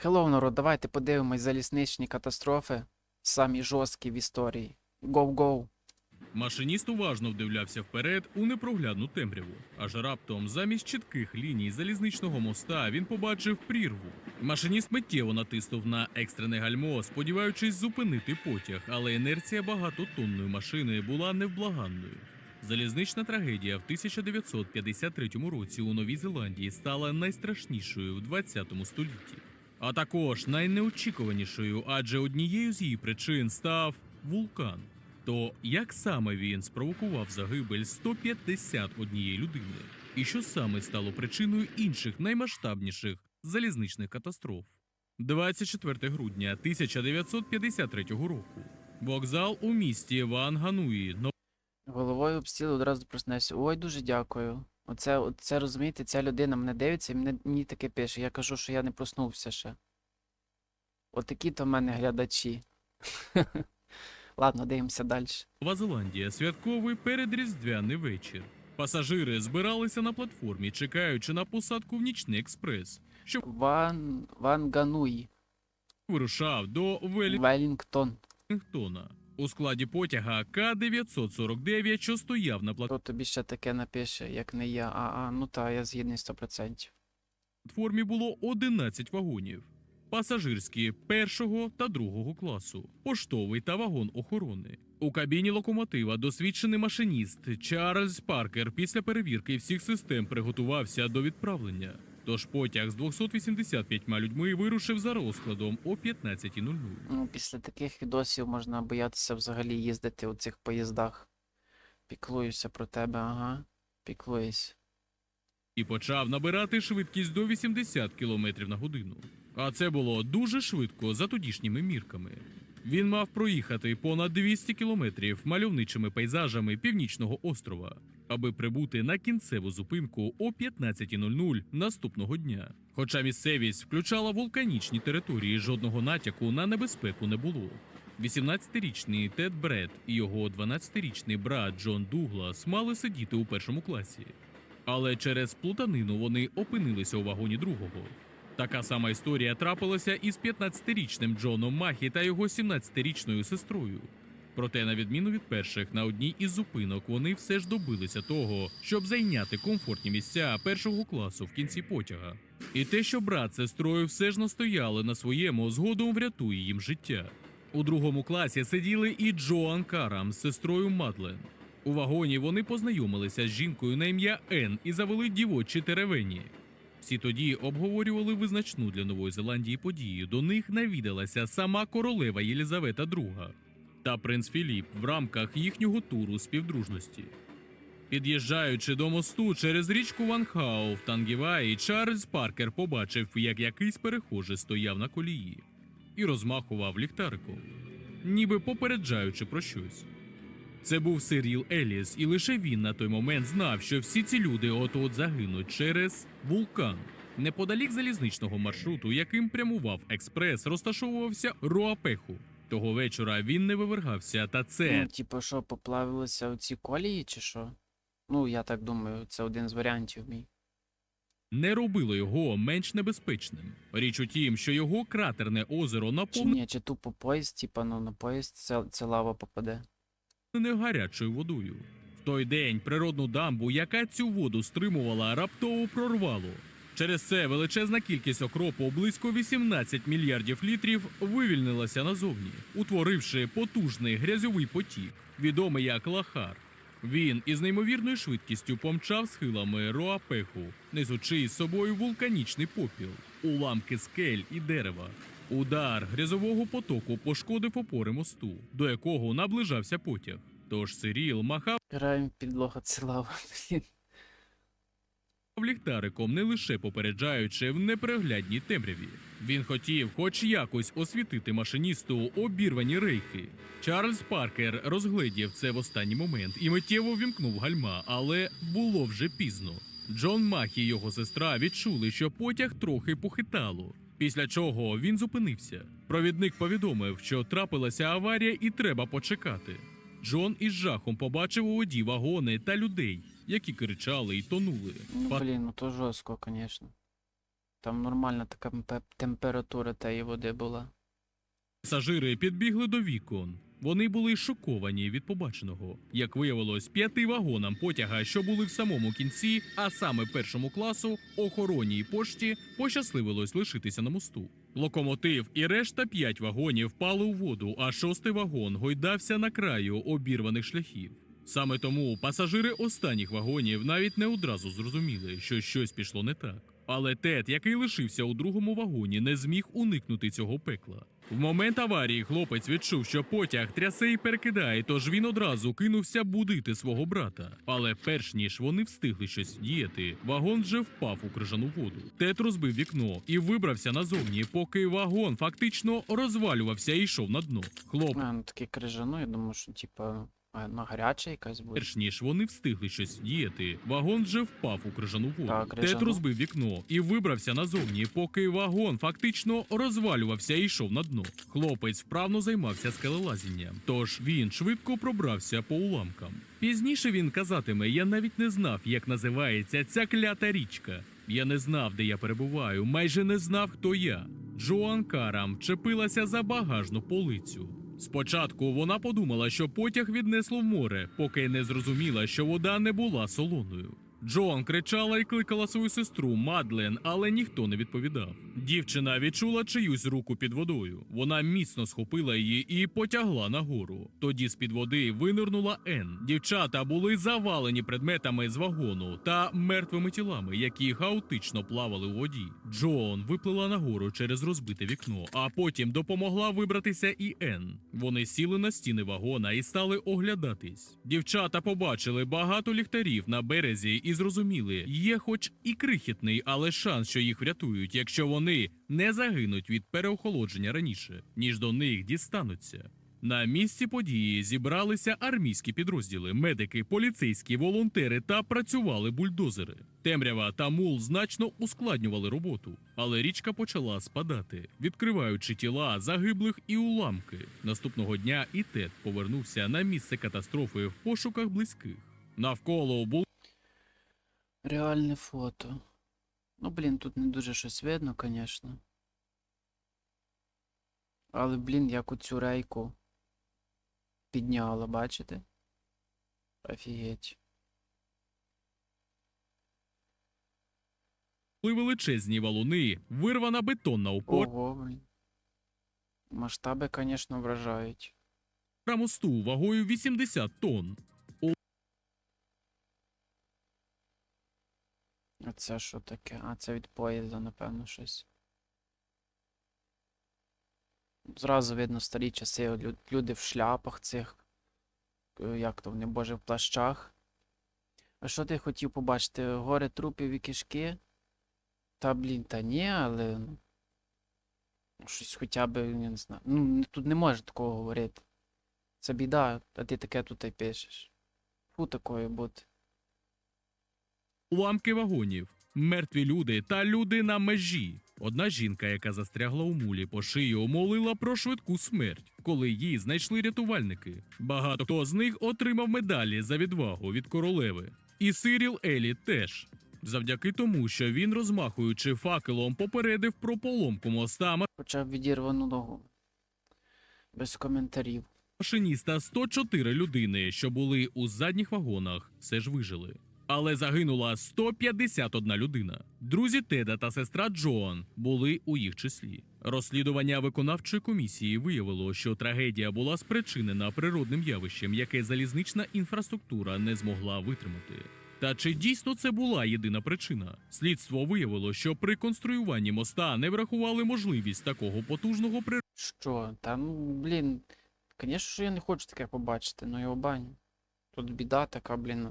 Хеллоу, народ, давайте подивимось залізничні катастрофи. Самі жорсткі в історії. Гоу-гоу. Машиніст уважно вдивлявся вперед у непроглядну темряву. Аж раптом, замість чітких ліній залізничного моста, він побачив прірву. Машиніст миттєво натиснув на екстрене гальмо, сподіваючись зупинити потяг, але інерція багатотонної машини була невблаганною. Залізнична трагедія в 1953 році у Новій Зеландії стала найстрашнішою в 20 столітті, а також найнеочікуванішою, адже однією з її причин став вулкан. То як саме він спровокував загибель 151 людини? І що саме стало причиною інших наймасштабніших залізничних катастроф? 24 грудня 1953 року. Вокзал у місті Ван Гануї, Головою обстіл одразу проснешся. Ой, дуже дякую. Оце, оце розумієте, ця людина мене дивиться і мене, мені таке пише. Я кажу, що я не проснувся ще. Отакі то в мене глядачі. Ладно, дивимося далі. Нова Зеландія святковий передріздвяний вечір. Пасажири збиралися на платформі, чекаючи на посадку в нічний експрес, що Ван Вангануї. вирушав до Велінгтон. Велінгтона. У складі потяга К-949, що стояв на Хто тобі ще таке напише, як не я. А, а, ну та, я згідний 100%. платформі було 11 вагонів. Пасажирські першого та другого класу, поштовий та вагон охорони. У кабіні локомотива досвідчений машиніст Чарльз Паркер після перевірки всіх систем приготувався до відправлення. Тож потяг з 285 людьми вирушив за розкладом о 15.00. Ну, після таких відосів можна боятися взагалі їздити у цих поїздах. Піклуюся про тебе, ага. Піклуюсь. і почав набирати швидкість до 80 км на годину. А це було дуже швидко за тодішніми мірками. Він мав проїхати понад 200 кілометрів мальовничими пейзажами північного острова, аби прибути на кінцеву зупинку о 15.00 наступного дня. Хоча місцевість включала вулканічні території, жодного натяку на небезпеку не було. 18-річний Тед Бред і його 12-річний брат Джон Дуглас мали сидіти у першому класі. Але через плутанину вони опинилися у вагоні другого. Така сама історія трапилася із 15-річним Джоном Махі та його 17-річною сестрою. Проте, на відміну від перших, на одній із зупинок вони все ж добилися того, щоб зайняти комфортні місця першого класу в кінці потяга. І те, що брат з сестрою все ж настояли на своєму, згодом врятує їм життя. У другому класі сиділи і Джоан Карам з сестрою Мадлен. У вагоні вони познайомилися з жінкою на ім'я Ен і завели дівочі теревені. Всі тоді обговорювали визначну для Нової Зеландії подію. До них навідалася сама королева Єлізавета II та принц Філіп в рамках їхнього туру співдружності. Під'їжджаючи до мосту через річку Ванхау в Тангіваї, Чарльз Паркер побачив, як якийсь перехожий стояв на колії і розмахував ліхтариком, ніби попереджаючи про щось. Це був Сиріл Еліс, і лише він на той момент знав, що всі ці люди от-от загинуть через вулкан. Неподалік залізничного маршруту, яким прямував експрес, розташовувався Руапеху. Того вечора він не вивергався, та це Ну, типу, що, поплавилися оці колії, чи що? Ну, я так думаю, це один з варіантів мій. не робило його менш небезпечним. Річ у тім, що його кратерне озеро Чи наповнене ні, чи тупо поїзд, типа, ну на поїзд це, це лава попаде. гарячою водою. В той день природну дамбу, яка цю воду стримувала, раптово прорвало. Через це величезна кількість окропу, близько 18 мільярдів літрів, вивільнилася назовні, утворивши потужний грязьовий потік, відомий як лахар. Він із неймовірною швидкістю помчав схилами Роапеху, несучи із собою вулканічний попіл, уламки скель і дерева. Удар грязового потоку пошкодив опори мосту, до якого наближався потяг. Тож Сиріл махав Граємо підлога. Блін. Ліхтариком, не лише попереджаючи в непереглядній темряві. Він хотів хоч якось освітити машиністу обірвані рейки. Чарльз Паркер розгледів це в останній момент і миттєво вімкнув гальма, але було вже пізно. Джон Мах і його сестра відчули, що потяг трохи похитало. Після чого він зупинився. Провідник повідомив, що трапилася аварія і треба почекати. Джон із жахом побачив у воді вагони та людей, які кричали й тонули. Ну, блін, ну то жорстко, звісно. Там нормальна така мпе- температура тієї води була. Пасажири підбігли до вікон. Вони були шоковані від побаченого. Як виявилось, п'яти вагонам потяга, що були в самому кінці, а саме першому класу, охоронній пошті, пощасливилось лишитися на мосту. Локомотив і решта п'ять вагонів впали у воду, а шостий вагон гойдався на краю обірваних шляхів. Саме тому пасажири останніх вагонів навіть не одразу зрозуміли, що щось пішло не так. Але Тед, який лишився у другому вагоні, не зміг уникнути цього пекла. В момент аварії хлопець відчув, що потяг трясе і перекидає, тож він одразу кинувся будити свого брата. Але перш ніж вони встигли щось діяти, вагон вже впав у крижану воду. Тед розбив вікно і вибрався назовні, поки вагон фактично розвалювався і йшов на дно. Хлоп ну такий крижану, я думаю, що типа на гаряча якась буде. Перш ніж вони встигли щось діяти, вагон вже впав у крижану воду. Так, Тед розбив вікно і вибрався назовні, поки вагон фактично розвалювався і йшов на дно. Хлопець вправно займався скелелазінням, тож він швидко пробрався по уламкам. Пізніше він казатиме: я навіть не знав, як називається ця клята річка. Я не знав, де я перебуваю, майже не знав, хто я. Джоан Карам чепилася за багажну полицю. Спочатку вона подумала, що потяг віднесло в море, поки не зрозуміла, що вода не була солоною. Джоан кричала і кликала свою сестру Мадлен, але ніхто не відповідав. Дівчина відчула чиюсь руку під водою. Вона міцно схопила її і потягла нагору. Тоді з-під води винирнула Ен. Дівчата були завалені предметами з вагону та мертвими тілами, які хаотично плавали у воді. Джоан виплила нагору через розбите вікно, а потім допомогла вибратися і Ен. Вони сіли на стіни вагона і стали оглядатись. Дівчата побачили багато ліхтарів на березі і зрозуміли, є хоч і крихітний, але шанс, що їх врятують, якщо вони не загинуть від переохолодження раніше, ніж до них дістануться. На місці події зібралися армійські підрозділи, медики, поліцейські, волонтери та працювали бульдозери. Темрява та мул значно ускладнювали роботу, але річка почала спадати, відкриваючи тіла загиблих і уламки. Наступного дня і Тед повернувся на місце катастрофи в пошуках близьких. Навколо було Реальне фото. Ну, блін, тут не дуже щось видно, звісно. Але, блін, як у цю рейку підняла, бачите? Офігеть. величезні валуни, вирвана бетонна опора Ого, блін. Масштаби, звісно, вражають. мосту вагою 80 тонн. А це що таке? А, це від поїзда, напевно, щось. Зразу видно старі часи, люди в шляпах цих. е, Як то вони, боже, в плащах. А що ти хотів побачити? Гори трупів і кишки? Та блін, та ні, але. ну, Щось хоча б, я не знаю. Ну, тут не може такого говорити. Це біда, а ти таке тут і пишеш. Фу такої бути. Уламки вагонів, мертві люди та люди на межі. Одна жінка, яка застрягла у мулі по шию, молила про швидку смерть, коли її знайшли рятувальники. Багато хто з них отримав медалі за відвагу від королеви. І Сиріл Елі теж. Завдяки тому, що він, розмахуючи факелом, попередив про поломку моста Хоча б відірвану ногу. Без коментарів. машиніста 104 людини, що були у задніх вагонах, все ж вижили. Але загинула 151 людина. Друзі Теда та сестра Джоан були у їх числі. Розслідування виконавчої комісії виявило, що трагедія була спричинена природним явищем, яке залізнична інфраструктура не змогла витримати. Та чи дійсно це була єдина причина? Слідство виявило, що при конструюванні моста не врахували можливість такого потужного Що? Та ну, блін. Звісно, що я не хочу таке побачити, ну його баню. Тут біда така, блін.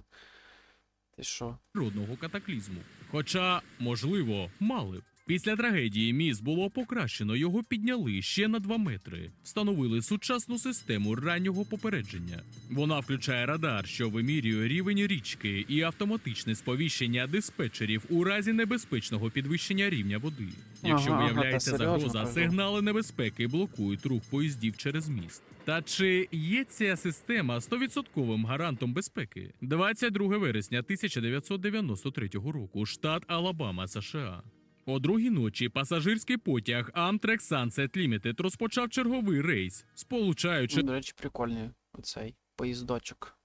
Ти що? природного катаклізму. Хоча, можливо, мали б. Після трагедії міст було покращено, його підняли ще на 2 метри, встановили сучасну систему раннього попередження. Вона включає радар, що вимірює рівень річки, і автоматичне сповіщення диспетчерів у разі небезпечного підвищення рівня води. Якщо Ага, ага, виявляється серйозно загроза, сигнали небезпеки блокують рух поїздів через міст. Та чи є ця система 100% гарантом безпеки? 22 вересня 1993 року, штат Алабама, США. О другій ночі пасажирський потяг Amtrak Sunset Limited розпочав черговий рейс, сполучаючи до речі, прикольний оцей поїздочок.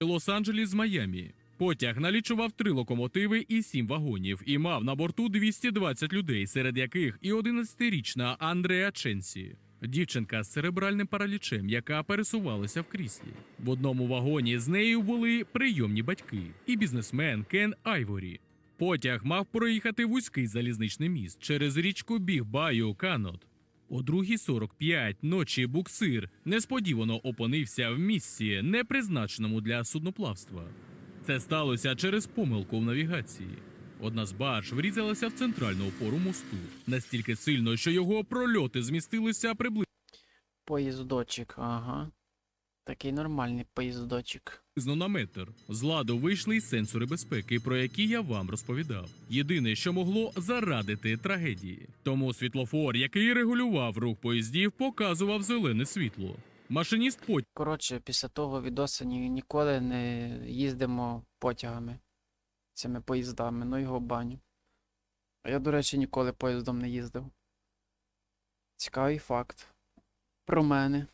Лос-Анджелес з Майамі. Потяг налічував три локомотиви і сім вагонів і мав на борту 220 людей, серед яких і 11-річна Андреа Ченсі. Дівчинка з церебральним паралічем, яка пересувалася в кріслі. В одному вагоні з нею були прийомні батьки і бізнесмен Кен Айворі. Потяг мав проїхати вузький залізничний міст через річку Біг-Баю Канот. О 2.45 ночі буксир несподівано опинився в місці, не призначеному для судноплавства. Це сталося через помилку в навігації. Одна з барж врізалася в центральну опору мосту настільки сильно, що його прольоти змістилися приблизно Поїздочок, ага. Такий нормальний поїздочок. на метр. З ладу вийшли й сенсори безпеки, про які я вам розповідав. Єдине, що могло зарадити трагедії. Тому світлофор, який регулював рух поїздів, показував зелене світло. Машиніст потягу Коротше, після того відоса ні, ніколи не їздимо потягами. Цими поїздами, ну його баню. А я, до речі, ніколи поїздом не їздив. Цікавий факт. Про мене.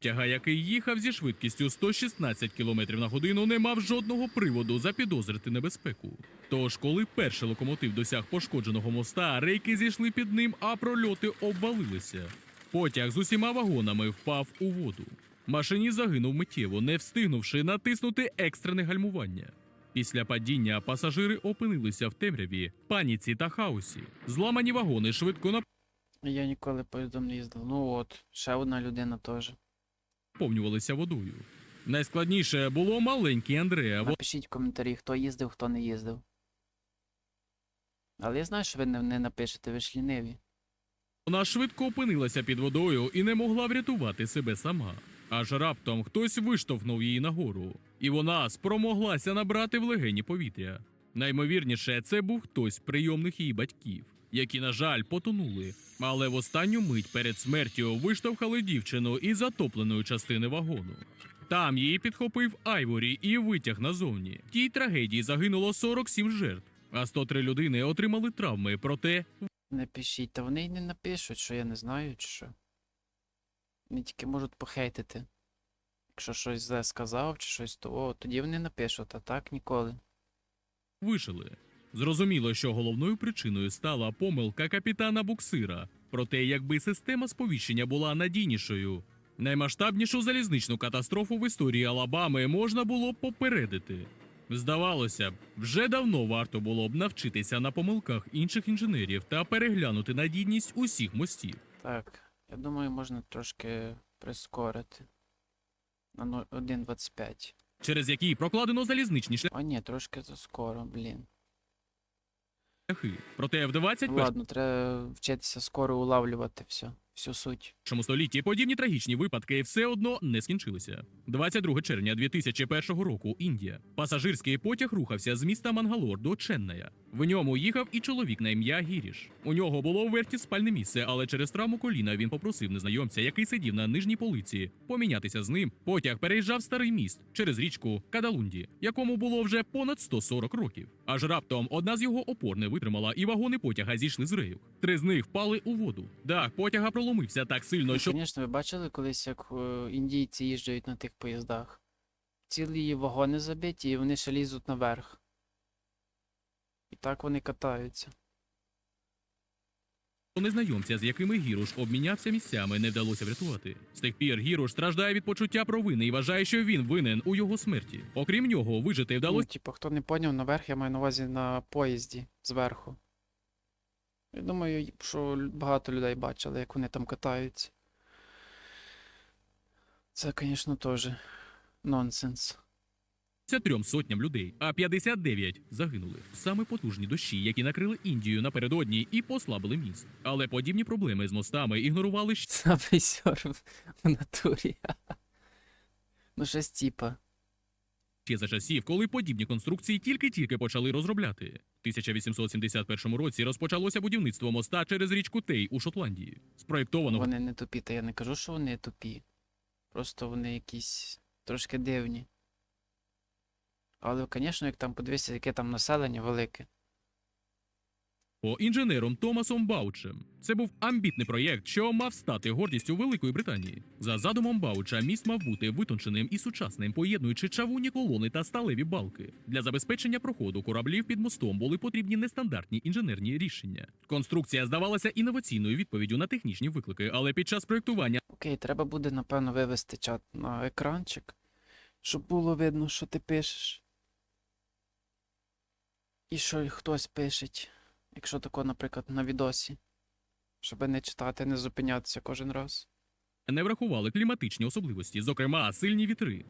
Тяга, який їхав зі швидкістю 116 км на годину, не мав жодного приводу запідозрити небезпеку. Тож, коли перший локомотив досяг пошкодженого моста, рейки зійшли під ним, а прольоти обвалилися. Потяг з усіма вагонами впав у воду. Машиніст загинув миттєво, не встигнувши натиснути екстрене гальмування. Після падіння пасажири опинилися в темряві, паніці та хаосі. Зламані вагони швидко Я ніколи поїздом не їздив. Ну от, ще одна людина теж. наповнювалися водою. Найскладніше було маленький Андреа. Напишіть в коментарі, хто їздив, хто не їздив. Але я знаю, що ви не, не напишете, ви ж ліниві. Вона швидко опинилася під водою і не могла врятувати себе сама. Аж раптом хтось виштовхнув її нагору, і вона спромоглася набрати в легені повітря. Наймовірніше, це був хтось з прийомних її батьків, які, на жаль, потонули. Але в останню мить перед смертю виштовхали дівчину із затопленої частини вагону. Там її підхопив Айворі і витяг назовні. В тій трагедії загинуло 47 жертв, а 103 людини отримали травми, проте Не пишіть, та вони й не напишуть, що я не знаю, чи що. Вони тільки можуть похейтити. Якщо щось зле сказав, чи щось то, о, тоді вони напишуть, а так ніколи. вижили. Зрозуміло, що головною причиною стала помилка капітана буксира. Проте, якби система сповіщення була надійнішою, наймасштабнішу залізничну катастрофу в історії Алабами можна було б попередити. Здавалося б, вже давно варто було б навчитися на помилках інших інженерів та переглянути надійність усіх мостів. Так, я думаю, можна трошки прискорити. На ну- 1.25. через які прокладено залізничні О, ні, трошки заскоро, блін. шляхи. Проте в 21 Ладно, треба вчитися скоро улавлювати все, всю суть. першому столітті подібні трагічні випадки все одно не скінчилися. 22 червня 2001 року Індія. Пасажирський потяг рухався з міста Мангалор до Ченная. В ньому їхав і чоловік на ім'я Гіріш. У нього було в верті спальне місце, але через травму коліна він попросив незнайомця, який сидів на нижній полиці, помінятися з ним. Потяг переїжджав старий міст через річку Кадалунді, якому було вже понад 140 років. Аж раптом одна з його опор не витримала, і вагони потяга зійшли з рейок. Три з них впали у воду. Дах потяга проломився так сильно, що Звісно, ви бачили колись, як е, індійці їжджають на тих поїздах? Цілі вагони забиті, і вони ще лізуть наверх. І так вони катаються. незнайомця, з якими Гіруш обмінявся місцями, не вдалося врятувати. З тих пір Гіруш страждає від почуття провини і вважає, що він винен у його смерті. Окрім нього, вижити Ну, вдалося типу, хто не поняв, наверх я маю на увазі на поїзді зверху. Я думаю, що багато людей бачили, як вони там катаються. Це, звісно, теж нонсенс. трьом сотням людей, а 59 загинули. Саме потужні дощі, які накрили Індію напередодні і послабили міст. Але подібні проблеми з мостами ігнорували Самий сьорб в натурі. Ну, щось типа. ще за часів, коли подібні конструкції тільки-тільки почали розробляти. В 1871 році розпочалося будівництво моста через річку Тей у Шотландії. Спроєктовано Вони не тупі, та я не кажу, що вони тупі. Просто вони якісь трошки дивні. Але, звісно, як там подивишся, яке там населення велике. Інженером Томасом Баучем. Це був амбітний проєкт, що мав стати гордістю Великої Британії. За задумом Бауча, міст мав бути витонченим і сучасним, поєднуючи чавунні колони та сталеві балки. Для забезпечення проходу кораблів під мостом були потрібні нестандартні інженерні рішення. Конструкція здавалася інноваційною відповіддю на технічні виклики, але під час проєктування Окей, треба буде, напевно, вивести чат на екранчик, щоб було видно, що ти пишеш. І що хтось пишеть, якщо тако, наприклад, на відосі. Щоб не читати, не зупинятися кожен раз. не врахували кліматичні особливості, зокрема сильні вітри.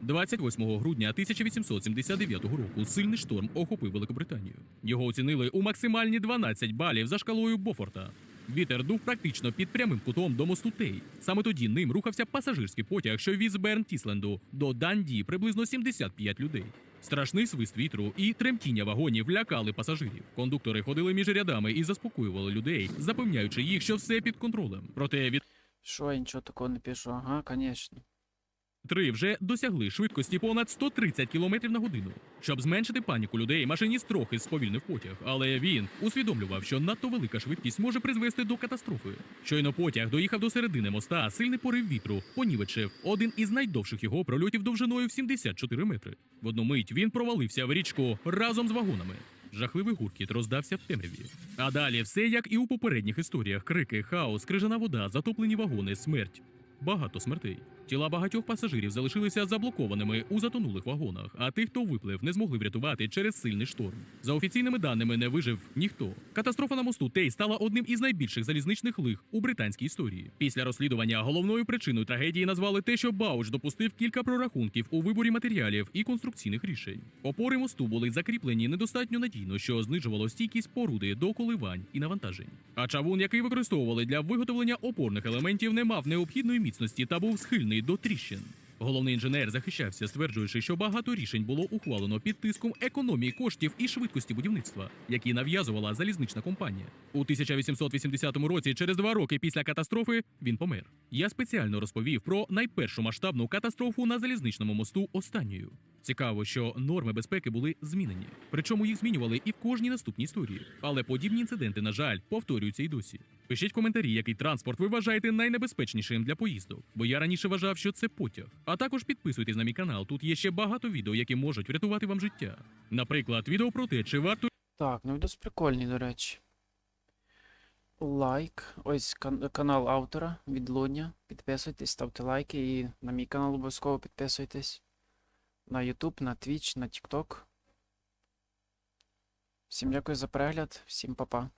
28 грудня 1879 року сильний шторм охопив Великобританію. Його оцінили у максимальні 12 балів за шкалою Бофорта. Вітер дув практично під прямим кутом до мосту Тей. Саме тоді ним рухався пасажирський потяг, що віз Берн Тісленду до Данді приблизно 75 людей. Страшний свист вітру і тремтіння вагонів лякали пасажирів. Кондуктори ходили між рядами і заспокоювали людей, запевняючи їх, що все під контролем. Проте від Що я нічого такого не пишу? Ага, звісно. Три вже досягли швидкості понад 130 км на годину. Щоб зменшити паніку людей, машиніст трохи сповільнив потяг, але він усвідомлював, що надто велика швидкість може призвести до катастрофи. Щойно потяг доїхав до середини моста, сильний порив вітру понівечив один із найдовших його прольотів довжиною в 74 метри. В одну мить він провалився в річку разом з вагонами. Жахливий гуркіт роздався в темряві. А далі все як і у попередніх історіях: крики, хаос, крижана вода, затоплені вагони, смерть. Багато смертей. Тіла багатьох пасажирів залишилися заблокованими у затонулих вагонах, а тих, хто виплив, не змогли врятувати через сильний шторм. За офіційними даними не вижив ніхто. Катастрофа на мосту Тей стала одним із найбільших залізничних лих у британській історії. Після розслідування головною причиною трагедії назвали те, що Бауч допустив кілька прорахунків у виборі матеріалів і конструкційних рішень. Опори мосту були закріплені недостатньо надійно, що знижувало стійкість поруди до коливань і навантажень. А чавун, який використовували для виготовлення опорних елементів, не мав необхідної міцності та був схильний до тріщин. Головний інженер захищався, стверджуючи, що багато рішень було ухвалено під тиском економії коштів і швидкості будівництва, які нав'язувала залізнична компанія. У 1880 році, через два роки після катастрофи, він помер. Я спеціально розповів про найпершу масштабну катастрофу на залізничному мосту останньою. Цікаво, що норми безпеки були змінені, причому їх змінювали і в кожній наступній історії. Але подібні інциденти, на жаль, повторюються й досі. Пишіть в коментарі, який транспорт ви вважаєте найнебезпечнішим для поїздок, бо я раніше вважав, що це потяг. А також підписуйтесь на мій канал. Тут є ще багато відео, які можуть врятувати вам життя. Наприклад, відео про те, чи варто Так, ну відос прикольний, до речі. Лайк. Ось кан- канал автора від. Підписуйтесь, ставте лайки і на мій канал обов'язково підписуйтесь. На YouTube, на Twitch, на TikTok. Всім дякую за перегляд, всім па-па.